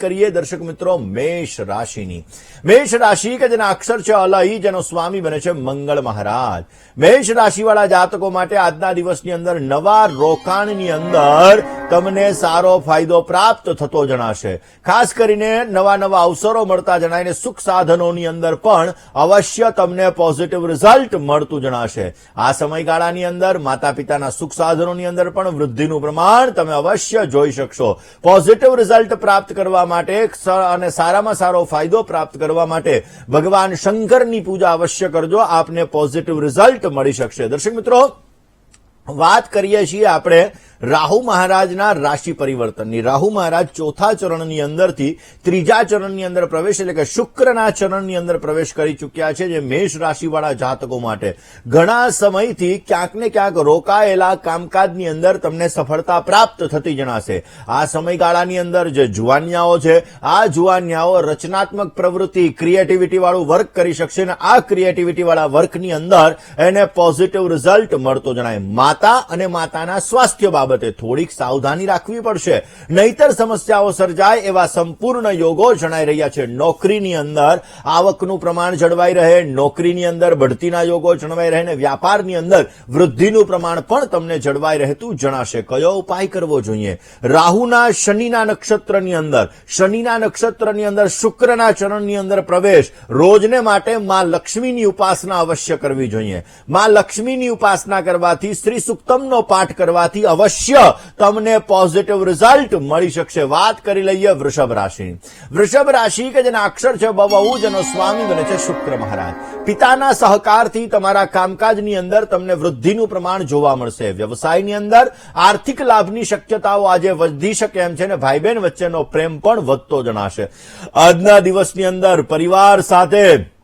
કરીએ દર્શક મિત્રો મેષ રાશિની. મેષ રાશિ કે જેના અક્ષર છે અલઈ જેનો સ્વામી બને છે મંગળ મહારાજ. મેષ રાશિવાળા જાતકો માટે આજના દિવસની અંદર નવા રોકાણની અંદર તમને સારો ફાયદો પ્રાપ્ત થતો જણાશે. ખાસ કરીને નવા નવા અવસરો મળતા જણાય સુખ સાધનોની અંદર પણ અવશ્ય તમને પોઝિટિવ રિઝલ્ટ મળતું જણાશે. આ સમયગાળાની અંદર માતા પિતાના સુખ સાધનોની અંદર પણ વૃદ્ધિનું પ્રમાણ તમે અવશ્ય જોઈ શકશો. પોઝિટિવ રિઝલ્ટ પ્રાપ્ત કરવા માટે અને સારામાં સારો ફાયદો પ્રાપ્ત કરવા માટે ભગવાન શંકરની પૂજા અવશ્ય કરજો. આપને પોઝિટિવ રિઝલ્ટ મળી શકશે. દર્શક મિત્રો, વાત કરીએ છીએ આપણે રાહુ મહારાજના રાશિ પરિવર્તનની. રાહુ મહારાજ ચોથા ચરણની અંદરથી ત્રીજા ચરણની અંદર પ્રવેશ એટલે કે શુક્રના ચરણની અંદર પ્રવેશ કરી ચૂક્યા છે જે મેષ રાશિવાળા જાતકો માટે. ઘણા સમયથી ક્યાંક ને ક્યાંક રોકાયેલા કામકાજની અંદર તમને સફળતા પ્રાપ્ત થતી જણાશે. આ સમયગાળાની અંદર જે જુવાનિયાઓ છે, આ જુવાનિયાઓ રચનાત્મક પ્રવૃત્તિ ક્રિએટિવિટી વાળું વર્ક કરી શકશે અને આ ક્રિએટિવિટી વાળા વર્કની અંદર એને પોઝિટિવ રિઝલ્ટ મળતો જણાય. માતા અને માતાના સ્વાસ્થ્ય બાબતે થોડીક સાવધાની રાખવી પડશે. નહીતર સમસ્યાઓ સર્જાય એવા સંપૂર્ણ યોગો જણાઈ રહ્યા છે. નોકરીની અંદર આવકનું પ્રમાણ જળવાઈ રહે, નોકરીની અંદર બઢતીના યોગો જળવાઈ રહે અને વ્યાપારની અંદર વૃદ્ધિનું પ્રમાણ પણ તમને જળવાઈ રહેતું જણાશે. કયો ઉપાય કરવો જોઈએ? રાહુના શનિના નક્ષત્રની અંદર. શનિના નક્ષત્રની અંદર શુક્રના ચરણની અંદર પ્રવેશ રોજને માટે માં લક્ષ્મીની ઉપાસના અવશ્ય કરવી જોઈએ. માં લક્ષ્મીની ઉપાસના કરવાથી શ્રી સુક્તમનો પાઠ કરવાથી અવશ્ય તમને પોઝિટિવ રિઝલ્ટ મળી શકશે. વાત કરી લઈએ વૃષભ રાશિ. વૃષભ રાશિ કે જેના અક્ષર છે બહુ જેનો સ્વામી બને છે શુક્ર મહારાજ. પિતાના સહકારથી તમારા કામકાજની અંદર તમને વૃદ્ધિનું પ્રમાણ જોવા મળશે. વ્યવસાયની અંદર આર્થિક લાભની શક્યતાઓ આજે વધી શકે એમ છે ને ભાઈ બહેન વચ્ચેનો પ્રેમ પણ વધતો જણાશે. આજના દિવસની અંદર પરિવાર સાથે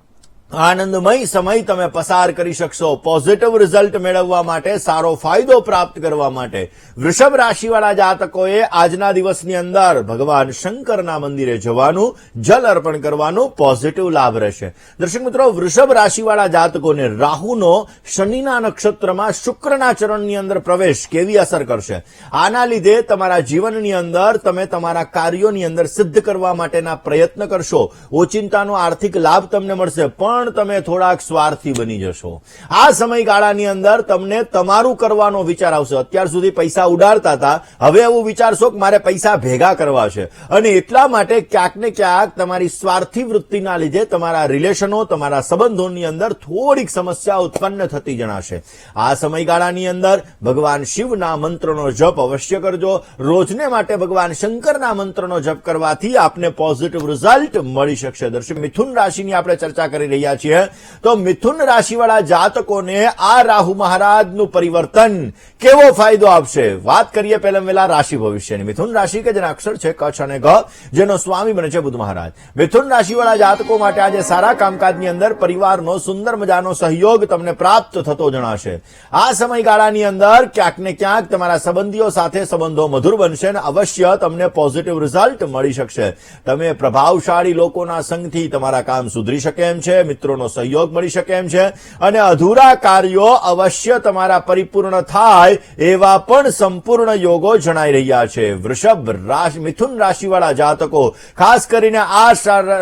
આનંદમય સમય તમે પસાર કરી શકશો. પોઝિટિવ રિઝલ્ટ મેળવવા માટે સારો ફાયદો પ્રાપ્ત કરવા માટે. વૃષભ રાશિવાળા જાતકોએ આજના દિવસની અંદર ભગવાન શંકરના મંદિરે જવાનું, જલ અર્પણ કરવાનું પોઝિટિવ લાભ રહેશે. દર્શક મિત્રો, વૃષભ રાશિવાળા જાતકોને રાહુનો શનિના નક્ષત્રમાં શુક્રના ચરણની અંદર પ્રવેશ કેવી અસર કરશે? આના લીધે તમારા જીવનની અંદર તમે તમારા કાર્યોની અંદર સિદ્ધ કરવા માટેના પ્રયત્ન કરશો. ઓચિંતાનો આર્થિક લાભ તમને મળશે, પણ તમે થોડાક સ્વાર્થી બની જશો. આ સમયગાળાની અંદર તમને તમારું કરવાનો વિચાર આવશે. અત્યાર સુધી પૈસા ઉડાડતા હતા. હવે એવું વિચારશો કે મારે પૈસા ભેગા કરવા છે. અને એટલા માટે ક્યાંક ને ક્યાંક તમારી સ્વાર્થી વૃત્તિના લીધે તમારા રિલેશનો, તમારા સંબંધોની અંદર થોડીક સમસ્યા ઉત્પન્ન થતી જણાશે. આ સમયગાળાની અંદર ભગવાન શિવના મંત્રનો જપ અવશ્ય કરજો. રોજને માટે ભગવાન શંકરના મંત્રનો જપ કરવાથી આપને પોઝિટિવ રિઝલ્ટ મળી શકશે. દર્શક, મિથુન રાશિની આપણે ચર્ચા કરી રહ્યા છીએ. તો મિથુન રાશિવાળા જાતકોને આ રાહુ મહારાજનું પરિવર્તન કેવો ફાયદો આપશે? વાત કરીએ પહેલા વેલા રાશિ ભવિષ્યની. મિથુન રાશિ કે જેના અક્ષર છે કચ્છ અને ગ, જેનો સ્વામી બને છે બુધ મહારાજ. મિથુન રાશિવાળા જાતકો માટે આજે સારા કામકાજની અંદર પરિવારનો સુંદર મજાનો સહયોગ તમને પ્રાપ્ત થતો જણાશે. આ સમયગાળાની અંદર ક્યાંક ને ક્યાંક તમારા સંબંધીઓ સાથે સંબંધો મધુર બનશે અને અવશ્ય તમને પોઝિટિવ રિઝલ્ટ મળી શકશે. તમે પ્રભાવશાળી લોકોના સંગથી તમારા કામ સુધરી શકે એમ છે. મિત્રોનો સહયોગ મળી શકે એમ છે. અને અધૂરા કાર્યો અવશ્ય તમારા પરિપૂર્ણ થાય એવા પણ સંપૂર્ણ યોગો જણાઈ રહ્યા છે. વૃષભ મિથુન રાશિવાળા જાતકો, ખાસ કરીને આ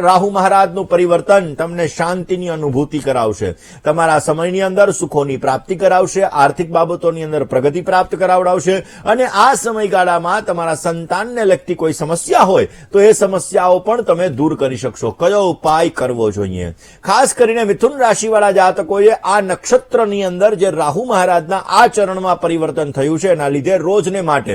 રાહુ મહારાજનું પરિવર્તન તમને શાંતિની અનુભૂતિ કરાવશે. તમારા સમયની અંદર સુખોની પ્રાપ્તિ કરાવશે, આર્થિક બાબતોની અંદર પ્રગતિ પ્રાપ્ત કરાવડાવશે અને આ સમયગાળામાં તમારા સંતાનને લગતી કોઈ સમસ્યા હોય તો એ સમસ્યાઓ પણ તમે દૂર કરી શકશો. કયો ઉપાય કરવો જોઈએ? ખાસ કરીને મિથુન રાશિવાળા જાતકોએ આ નક્ષત્રની અંદર જે રાહુ મહારાજના આ ચરણમાં પરિવર્તન થયું છે, એના લીધે રોજને માટે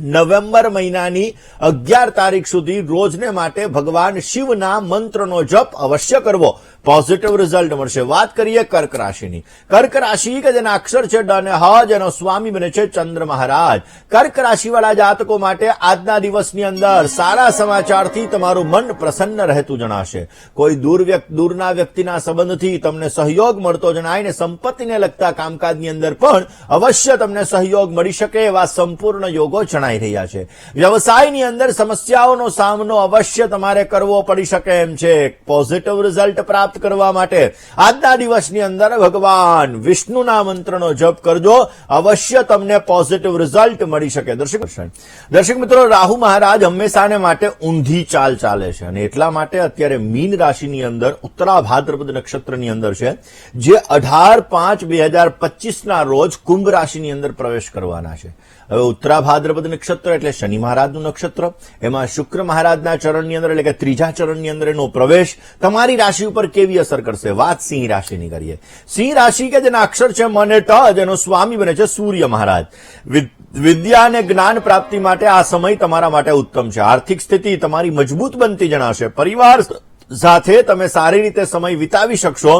નવેમ્બર મહિનાની અગિયાર તારીખ સુધી રોજને માટે ભગવાન શિવના મંત્રનો જપ અવશ્ય કરવો. પોઝિટિવ રિઝલ્ટ મળશે. વાત કરીએ કર્ક રાશિની. કર્ક રાશિ કે જેના અક્ષર છે ડ અને હ જેનો સ્વામી બને છે ચંદ્ર મહારાજ. કર્ક રાશિવાળા જાતકો માટે આજના દિવસની અંદર સારા સમાચારથી તમારું મન પ્રસન્ન રહેતું જણાશે. કોઈ દૂર દૂરના વ્યક્તિના સંબંધથી તમને સહયોગ મળતો જણાય ને સંપત્તિને લગતા કામકાજની અંદર પણ અવશ્ય તમને સહયોગ મળી શકે એવા સંપૂર્ણ યોગો જણાઈ રહ્યા છે. વ્યવસાયની અંદર સમસ્યાઓનો સામનો અવશ્ય તમારે કરવો પડી શકે એમ છે. પોઝિટિવ રિઝલ્ટ પ્રાપ્ત કરવા માટે આજના દિવસની અંદર ભગવાન વિષ્ણુના મંત્રનો જપ કરજો. અવશ્ય તમને પોઝિટિવ રિઝલ્ટ મળી શકે. દર્શક દર્શક મિત્રો, રાહુ મહારાજ હંમેશાને માટે ઊંધી ચાલ ચાલે છે અને એટલા માટે અત્યારે મીન રાશિની અંદર, ઉત્તરા ભાદ્રપદ નક્ષત્રની અંદર છે, જે અઢાર પાંચ બે હજાર પચીસના રોજ કુંભ રાશિની અંદર પ્રવેશ કરવાના છે. હવે ઉત્તરા ભાદ્રપદ નક્ષત્ર એટલે શનિ મહારાજનું નક્ષત્ર, એમાં શુક્ર મહારાજના ચરણની અંદર એટલે કે ત્રીજા ચરણની અંદર એનો પ્રવેશ, તમારી રાશિ ઉપર કેવી અસર કરશે? વાત સિંહ રાશિની કરીએ. સિંહ રાશિ કે જેના અક્ષર છે મને ટ, જેનો સ્વામી બને છે સૂર્ય મહારાજ. વિદ્યા અને જ્ઞાન પ્રાપ્તિ માટે આ સમય તમારા માટે ઉત્તમ છે. આર્થિક સ્થિતિ તમારી મજબૂત બનતી જણાશે. પરિવાર સાથે તમે સારી રીતે સમય વિતાવી શકશો.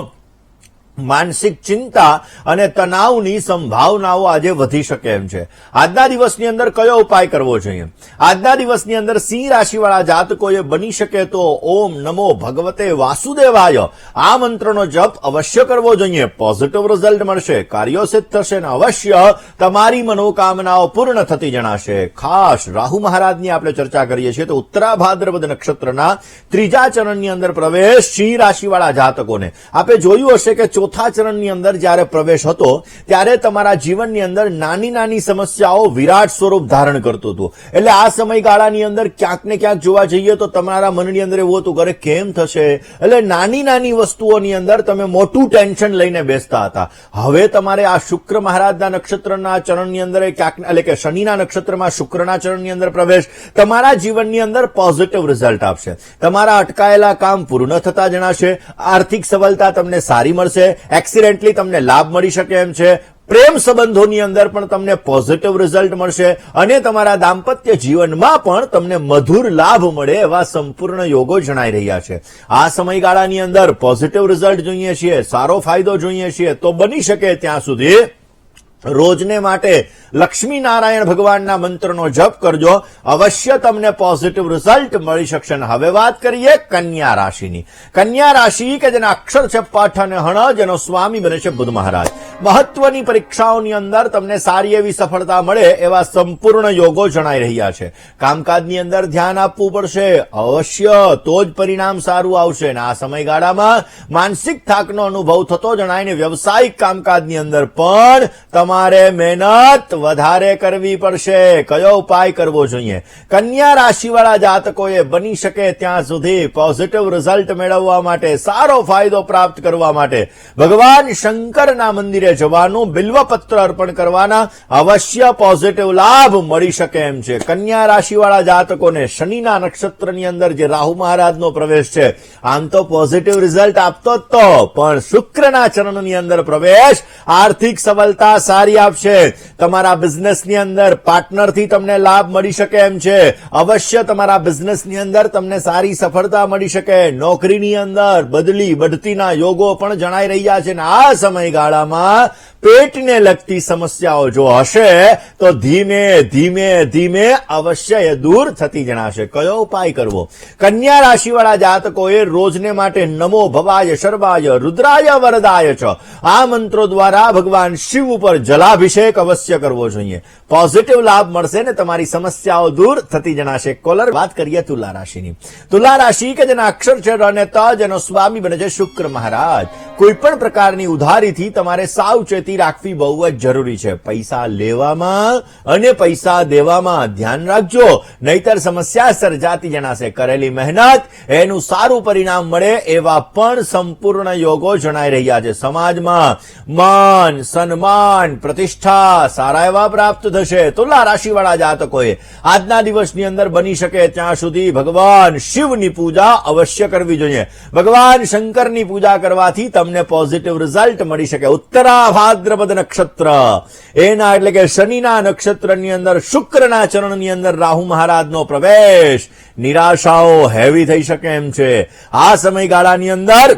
માનસિક ચિંતા અને તણાવની સંભાવનાઓ આજે વધી શકે એમ છે. આજના દિવસની અંદર કયો ઉપાય કરવો જોઈએ? આજના દિવસની અંદર સિંહ રાશિવાળા જાતકોએ બની શકે તો ઓમ નમો ભગવતે વાસુદેવાય. આ મંત્રનો જપ અવશ્ય કરવો જોઈએ. પોઝિટિવ રિઝલ્ટ મળશે. કાર્યો સિદ્ધ થશે અને અવશ્ય તમારી મનોકામનાઓ પૂર્ણ થતી જણાશે. ખાસ રાહુ મહારાજની આપણે ચર્ચા કરીએ છીએ તો ઉત્તરા ભાદ્રપદ નક્ષત્રના ત્રીજા ચરણની અંદર પ્રવેશ સિંહ રાશિવાળા જાતકોને. આપણે જોયું હશે કે ચોથા ચરણની અંદર જ્યારે પ્રવેશ હતો, ત્યારે તમારા જીવનની અંદર નાની નાની સમસ્યાઓ વિરાટ સ્વરૂપ ધારણ કરતું હતું. એટલે આ સમયગાળાની અંદર ક્યાંક ને ક્યાંક જોવા જઈએ તો તમારા મનની અંદર એવું હતું કરે કેમ થશે? એટલે નાની નાની વસ્તુઓની અંદર તમે મોટું ટેન્શન લઈને બેસતા હતા. હવે તમારે આ શુક્ર મહારાજના નક્ષત્રના ચરણની અંદર ક્યાંક એટલે કે શનિના નક્ષત્રમાં શુક્રના ચરણની અંદર પ્રવેશ, તમારા જીવનની અંદર પોઝિટિવ રિઝલ્ટ આપશે. તમારા અટકાયેલા કામ પૂર્ણ થતા જણાશે. આર્થિક સફળતા તમને સારી મળશે. એક્સિડેન્ટલી તમને લાભ મળી શકે એમ છે. પ્રેમ સંબંધોની અંદર પણ તમને પોઝિટિવ રિઝલ્ટ મળશે અને તમારા દાંપત્ય જીવનમાં પણ તમને મધુર લાભ મળે એવા સંપૂર્ણ યોગો જણાઈ રહ્યા છે. આ સમયગાળાની અંદર પોઝિટિવ રિઝલ્ટ જોઈએ છીએ, સારો ફાયદો જોઈએ છીએ, તો બની શકે ત્યાં સુધી રોજને માટે લક્ષ્મી નારાયણ ભગવાનના મંત્રનો જપ કરજો. અવશ્ય તમને પોઝિટિવ રિઝલ્ટ મળી શકશે. હવે વાત કરીએ કન્યા રાશિની. કન્યા રાશિ કે જેના અક્ષર છે પાઠ અને હણ, જેનો સ્વામી બને છે બુદ્ધ મહારાજ. મહત્વની પરીક્ષાઓની અંદર તમને સારી એવી સફળતા મળે એવા સંપૂર્ણ યોગો જણાઈ રહ્યા છે. કામકાજની અંદર ધ્યાન આપવું પડશે. અવશ્ય તો જ પરિણામ સારું આવશે. અને આ સમયગાળામાં માનસિક થાકનો અનુભવ થતો જણાય ને વ્યવસાયિક કામકાજની અંદર પણ તમારે મહેનત વધારે કરવી પડશે. કયો ઉપાય કરવો જોઈએ? કન્યા રાશિવાળા જાતકોએ બની શકે ત્યાં સુધી પોઝિટિવ રિઝલ્ટ મેળવવા માટે, સારો ફાયદો પ્રાપ્ત કરવા માટે. ભગવાન શંકરના મંદિરે જવાનું, બિલ્વપત્ર અર્પણ કરવાના, અવશ્ય પોઝિટિવ લાભ મળી શકે એમ છે. કન્યા રાશિવાળા જાતકોને શનિના નક્ષત્રની અંદર જે રાહુ મહારાજનો પ્રવેશ છે, આમ તો પોઝિટિવ રિઝલ્ટ આપતો જ તો. પણ શુક્રના ચરણની અંદર પ્રવેશ, આર્થિક સફળતા સારી આપશે. તમારા બિઝનેસની અંદર પાર્ટનરથી તમને લાભ મળી શકે એમ છે. અવશ્ય તમારા બિઝનેસની અંદર તમને સારી સફળતા મળી શકે. નોકરીની અંદર બદલી બઢતીના યોગો પણ જણાઈ રહ્યા છે અને આ સમયગાળામાં પેટને લગતી સમસ્યાઓ જો હશે, તો ધીમે ધીમે ધીમે અવશ્ય એ દૂર થતી જણાશે. કયો ઉપાય કરવો? કન્યા રાશિવાળા જાતકોએ રોજને માટે નમો ભવાય, શર્વાય, રુદ્રાય, વરદાય છ. આ મંત્રો દ્વારા ભગવાન શિવ ઉપર જલાભિષેક અવશ્ય કરવો જોઈએ. પોઝિટિવ લાભ મળશે ને તમારી સમસ્યાઓ દૂર થતી જણાશે. કોલર, વાત કરીએ તુલા રાશિની. તુલા રાશિ કે જેના અક્ષર અને તજ એનો સ્વામી બને છે શુક્ર મહારાજ. કોઈ પણ પ્રકારની ઉધારીથી તમારે સાવચેતી રાખવી બહુ જ જરૂરી છે. પૈસા લેવામાં અને પૈસા દેવામાં ધ્યાન રાખજો. નહીતર સમસ્યા સર્જાતી જણાશે. કરેલી મહેનત એનું સારું પરિણામ મળે એવા પણ સંપૂર્ણ યોગો જણાઈ રહ્યા છે સમાજમાં. માન, સન્માન પ્રતિષ્ઠા સારા એવા પ્રાપ્ત થશે. તુલા રાશિવાળા જાતકોએ આજના દિવસની અંદર બની શકે ત્યાં સુધી ભગવાન શિવની પૂજા અવશ્ય કરવી જોઈએ. ભગવાન શંકરની પૂજા કરવાથી તમને પોઝિટિવ રિઝલ્ટ મળી શકે. ઉત્તરા ભાદ્રપદ નક્ષત્ર. એના એટલે કે શનિના નક્ષત્રની અંદર, શુક્રના ચરણની અંદર રાહુ મહારાજનો પ્રવેશ. નિરાશાઓ હેવી થઈ શકે એમ છે. આ સમયગાળાની અંદર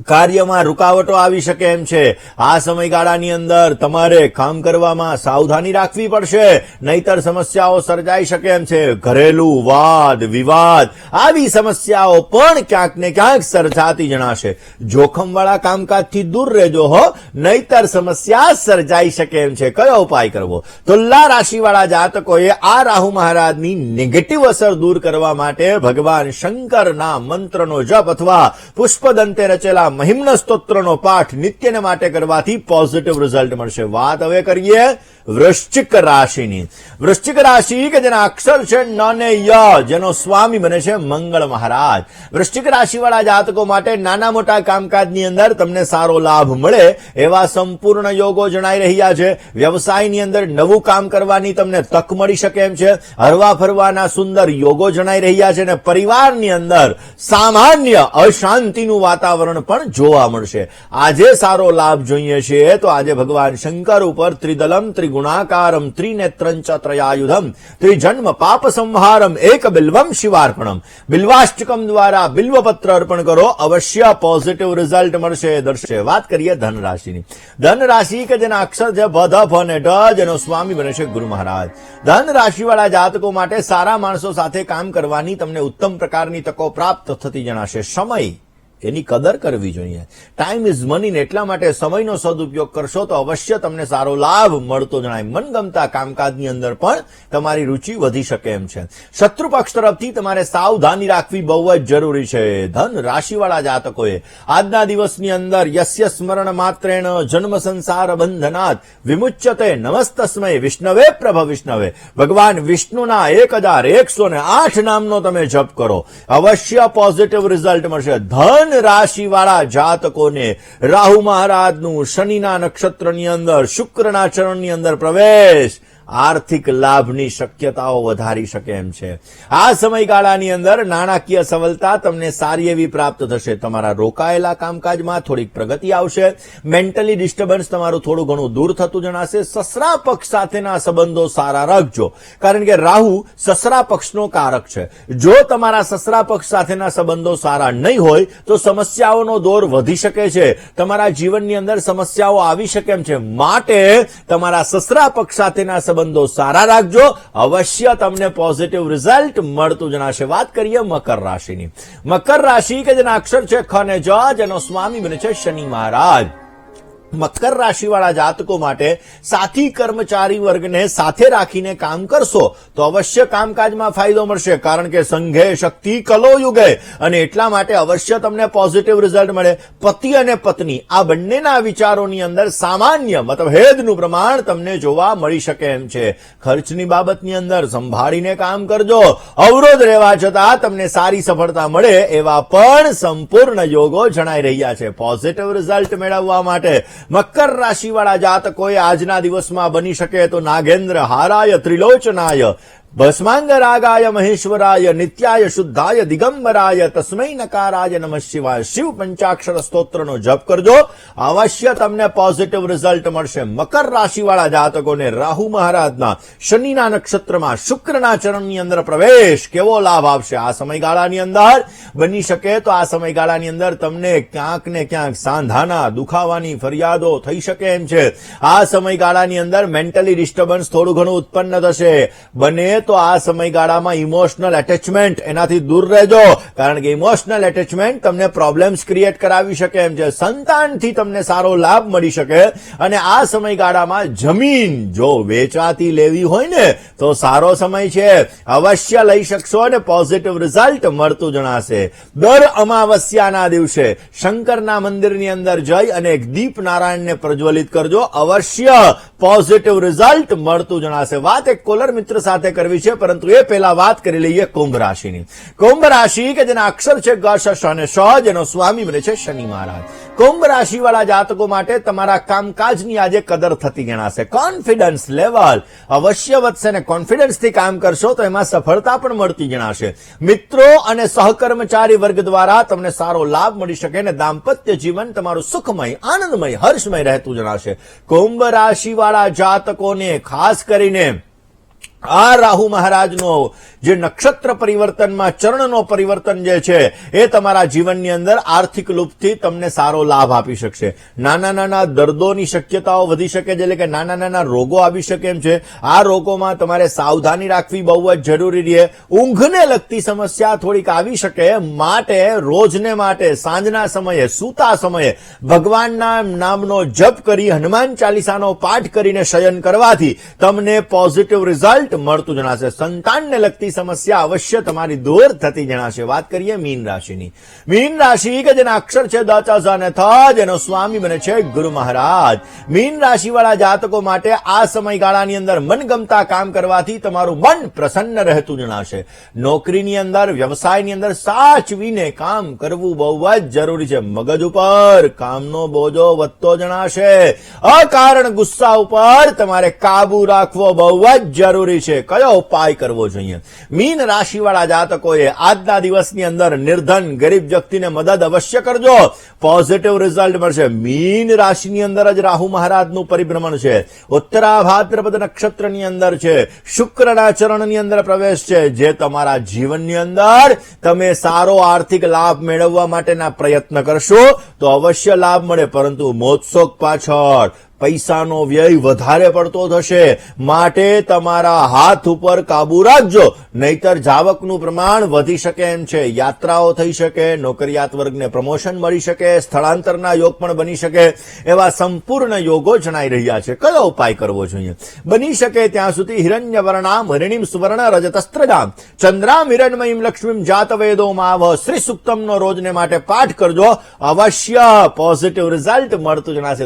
કાર્યમાં રૂકાવટો આવી શકે એમ છે. આ સમયગાળાની અંદર તમારે કામ કરવામાં સાવધાની રાખવી પડશે, નહીતર સમસ્યાઓ સર્જાઈ શકે એમ છે. ઘરેલું વાદ વિવાદ, આવી સમસ્યાઓ પણ ક્યાંક ને ક્યાંક સર્જાતી જણાશે. જોખમવાળા કામકાજથી દૂર રહેજો હો, નહીતર સમસ્યા સર્જાઈ શકે એમ છે. કયો ઉપાય કરવો? તુલા રાશિવાળા જાતકોએ આ રાહુ મહારાજની નેગેટિવ અસર દૂર કરવા માટે ભગવાન શંકરના મંત્રનો જપ અથવા પુષ્પદંતે રચેલા આ મહિમ્ન સ્તોત્રનો પાઠ નિત્યને માટે કરવાથી પોઝિટિવ રિઝલ્ટ મળશે. વાત હવે કરીએ વૃશ્ચિક રાશિની. વૃશ્ચિક રાશિ કે જેના અક્ષર છે ન જેનો સ્વામી બને છે મંગળ મહારાજ. વૃશ્ચિક રાશિવાળા જાતકો માટે નાના મોટા કામકાજની અંદર તમને સારો લાભ મળે એવા સંપૂર્ણ યોગો જણાઈ રહ્યા છે. વ્યવસાયની અંદર નવું કામ કરવાની તમને તક મળી શકે એમ છે. હરવા ફરવાના સુંદર યોગો જણાઈ રહ્યા છે અને પરિવારની અંદર સામાન્ય અશાંતિનું વાતાવરણ પણ જોવા મળશે. આજે સારો લાભ જોઈએ છે તો આજે ભગવાન શંકર ઉપર ત્રિદલમ, ત્રિગુણાકારમ, ત્રિનેત્રં ચ ત્રયાયુધમ, ત્રિજન્મ, પાપ સંહારમ, એક બિલ્વમ શિવાર્પણમ. બિલ્વાષ્ટકમ દ્વારા બિલ્વપત્ર અર્પણ કરો. અવશ્ય પોઝિટિવ રિઝલ્ટ મળશે. દર્શે વાત કરીએ ધન રાશિની ધન રાશિ કે જેના અક્ષર છે ભ ને ઢ, જેનો સ્વામી બને છે ગુરુ મહારાજ. ધન રાશિવાળા જાતકો માટે સારા માણસો સાથે કામ કરવાની તમને ઉત્તમ પ્રકારની તકો પ્રાપ્ત થતી જણાશે. સમય એની કદર કરવી જોઈએ. ટાઈમ ઇઝ મની ને એટલા માટે સમયનો સદુપયોગ કરશો તો અવશ્ય તમને સારો લાભ મળતો જણાય. મનગમતા કામકાજની અંદર પણ તમારી રુચિ વધી શકે એમ છે. શત્રુ પક્ષ તરફથી તમારે સાવધાની રાખવી બહુ જ જરૂરી છે. ધન રાશિવાળા જાતકોએ આજના દિવસની અંદર યસ્ય સ્મરણ માત્રેણ જન્મ સંસાર બંધનાથ વિમુચ્યતે નમસ્તસ્મય વિષ્ણવે પ્રભ વિષ્ણવે. ભગવાન વિષ્ણુના એક હજાર એકસો ને આઠ નામનો તમે જપ કરો. અવશ્ય પોઝિટિવ રિઝલ્ટ મળશે. ધન રાશિવાળા જાતકોને રાહુ મહારાજનું શનિના નક્ષત્રની અંદર શુક્રના ચરણની અંદર પ્રવેશ. આર્થિક લાભની શક્યતાઓ વધારી શકે એમ છે. આ સમયગાળાની અંદર નાણાકીય સફળતા તમને સારી એવી પ્રાપ્ત થશે. તમારા રોકાયેલા કામકાજમાં થોડીક પ્રગતિ આવશે. મેન્ટલી ડિસ્ટર્બન્સ તમારું થોડું ઘણું દૂર થતું જણાશે. સસરા પક્ષ સાથેના સંબંધો સારા રાખજો. કારણ કે રાહુ સસરા પક્ષનો કારક છે. જો તમારા સસરા પક્ષ સાથેના સંબંધો સારા નહીં હોય, તો સમસ્યાઓનો દોર વધી શકે છે. તમારા જીવનની અંદર સમસ્યાઓ આવી શકે એમ છે. માટે તમારા સસરા પક્ષ સાથેના સંબંધો સારા રાખજો. અવશ્ય તમને પોઝિટિવ રિઝલ્ટ મળતું. જણાશે વાત કરીએ મકર રાશિની. મકર રાશિ કે જેના અક્ષર છે ખ ને જ જેનો સ્વામી બને છે શનિ મહારાજ. મકર રાશિવાળા જાતકો માટે સાથી કર્મચારી વર્ગને સાથે રાખીને કામ કરશો તો અવશ્ય કામકાજમાં ફાયદો મળશે, કારણ કે સંઘે શક્તિ કલો યુગે અને એટલા માટે અવશ્ય તમને પોઝિટિવ રિઝલ્ટ મળે. પતિ અને પત્ની, આ બંનેના વિચારોની અંદર સામાન્ય મતલબ હેદનું પ્રમાણ તમને જોવા મળી શકે એમ છે. ખર્ચની બાબતની અંદર સંભાળીને કામ કરજો. અવરોધ રહેવા છતાં તમને સારી સફળતા મળે એવા પણ સંપૂર્ણ યોગો જણાઈ રહ્યા છે. પોઝિટિવ રિઝલ્ટ મેળવવા માટે મકર રાશિવાળા જાતકોએ આજના દિવસમાં બની શકે તો નાગેન્દ્ર હારાય ત્રિલોચનાય. ભસ્માંગરાગાય મહેશ્વરાય નિત્યાય શુદ્ધાય દિગંબરાય તસ્મૈ નકારાય નમઃ શિવાય શિવ પંચાક્ષર સ્તોત્રનો જપ કરજો અવશ્ય તમને પોઝિટિવ રિઝલ્ટ મળશે। મકર રાશિવાળા જાતકોને રાહુ મહારાજના શનિના નક્ષત્રમાં શુક્રના ચરણની અંદર પ્રવેશ કેવો લાભ આપશે? આ સમયગાળાની અંદર બની શકે તો આ સમયગાળાની અંદર તમને ક્યાંક ને ક્યાંક સાંધાના, દુખાવાની ફરિયાદો થઈ શકે એમ છે. આ સમયગાળાની અંદર મેન્ટલી ડિસ્ટર્બન્સ થોડું ઘણું ઉત્પન્ન થશે. બને તો આ સમયગાળામાં ઇમોશનલ એટેચમેન્ટ એનાથી દૂર રહેજો. કારણ કે ઇમોશનલ એટેચમેન્ટ તમને પ્રોબ્લેમ્સ ક્રિએટ કરાવી શકે, એમ છે સંતાનથી તમને સારો લાભ મળી શકે. અને આ સમયગાળામાં જમીન જો વેચાતી લેવી હોય ને, તો સારો સમય છે. અવશ્ય લઈ શકશો અને પોઝિટિવ રિઝલ્ટ મળતું જણાશે. દર અમાવસ્યાના દિવસે શંકરના મંદિરની અંદર જઈ અને એક દીપ નારાયણને પ્રજ્વલિત કરજો. અવશ્ય પોઝિટિવ રિઝલ્ટ મળતું જણાશે. વાત એક કોલર મિત્ર સાથે કરવી છે, પરંતુ એ પહેલા વાત કરી લઈએ કુંભ રાશિની. કુંભ રાશિ કે જેના અક્ષર છે ગ અને શ જેનો સ્વામી બને છે શનિ મહારાજ. કુંભ રાશિવાળા જાતકો માટે તમારા કામકાજની આજે કદર થતી ગણાશે. કોન્ફિડન્સ લેવલ અવશ્ય વધશે ને કોન્ફિડન્સથી કામ કરશો તો એમાં સફળતા પણ મળતી જણાશે મિત્રો અને સહકર્મચારી વર્ગ દ્વારા તમને સારો લાભ મળી શકે અને દાંપત્ય જીવન તમારું સુખમય, આનંદમય, હર્ષમય રહેતું જણાશે. કુંભ રાશિવાળા જાતકોને ખાસ કરીને આ રાહુ મહારાજનો જે નક્ષત્ર પરિવર્તનમાં, ચરણનો પરિવર્તન જે છે, એ તમારા જીવનની અંદર આર્થિક લુપ્તથી તમને સારો લાભ આપી શકશે. નાના નાના દર્દોની શક્યતાઓ વધી શકે છે, એટલે કે નાના નાના રોગો આવી શકે એમ છે. આ રોગોમાં તમારે સાવધાની રાખવી બહુ જ જરૂરી રહે. ઊંઘને લગતી સમસ્યા થોડીક આવી શકે માટે, રોજને માટે, સાંજના સમયે, સૂતા સમયે, ભગવાનના નામનો જપ કરી, હનુમાન ચાલીસાનો પાઠ કરીને શયન કરવાથી તમને પોઝિટિવ રિઝલ્ટ મળતું જણાશે. સંતાનને લગતી સમસ્યા અવશ્ય તમારી દૂર થતી જણાશે. વાત કરીએ મીન રાશિની. મીન રાશિ કે જેના અક્ષર છે દ ચ અને થ જેનો સ્વામી બને છે ગુરુ મહારાજ. મીન રાશિવાળા જાતકો માટે આ સમયગાળાની અંદર મનગમતા કામ કરવાથી તમારું મન પ્રસન્ન રહેતું જણાશે. નોકરીની અંદર, વ્યવસાયની અંદર સાચવીને કામ કરવું બહુ જ જરૂરી છે. મગજ ઉપર કામનો બોજો વધતો જણાશે. અકારણ ગુસ્સા ઉપર તમારે કાબુ રાખવો બહુ જ જરૂરી છે. કયો ઉપાય કરવો જોઈએ? મીન રાશિવાળા જાતકોએ આજના દિવસની અંદર નિર્ધન, ગરીબ વ્યક્તિને મદદ અવશ્ય કરજો. પોઝિટિવ રિઝલ્ટ મળશે. મીન રાશિની અંદર જ રાહુ મહારાજનું પરિભ્રમણ છે. ઉત્તરા ભાદ્રપદ નક્ષત્રની અંદર છે. શુક્રના ચરણની અંદર પ્રવેશ છે. જે તમારા જીવનની અંદર તમે સારો આર્થિક લાભ મેળવવા માટેના પ્રયત્ન કરશો, તો અવશ્ય લાભ મળે, પરંતુ મોત્સોક પાછળ પૈસાનો વ્યય વધારે પડતો થશે. માટે તમારા હાથ ઉપર કાબુ રાખજો. નહીતર જાવકનું પ્રમાણ વધી શકે એમ છે. યાત્રાઓ થઈ શકે, નોકરિયાત વર્ગને પ્રમોશન મળી શકે, સ્થળાંતરના યોગ પણ બની શકે. એવા સંપૂર્ણ યોગો જણાઈ રહ્યા છે. કયો ઉપાય કરવો જોઈએ? બની શકે ત્યાં સુધી હિરણ્ય વર્ણામ હરિણીમ સુવર્ણ, રજતસ્ત્રજામ. ચંદ્રામ હિરણમયીમ લક્ષ્મીમ જાતવેદો માવ શ્રી સુક્તમનો રોજને માટે પાઠ કરજો. અવશ્ય પોઝિટિવ રિઝલ્ટ મળતું જણાશે.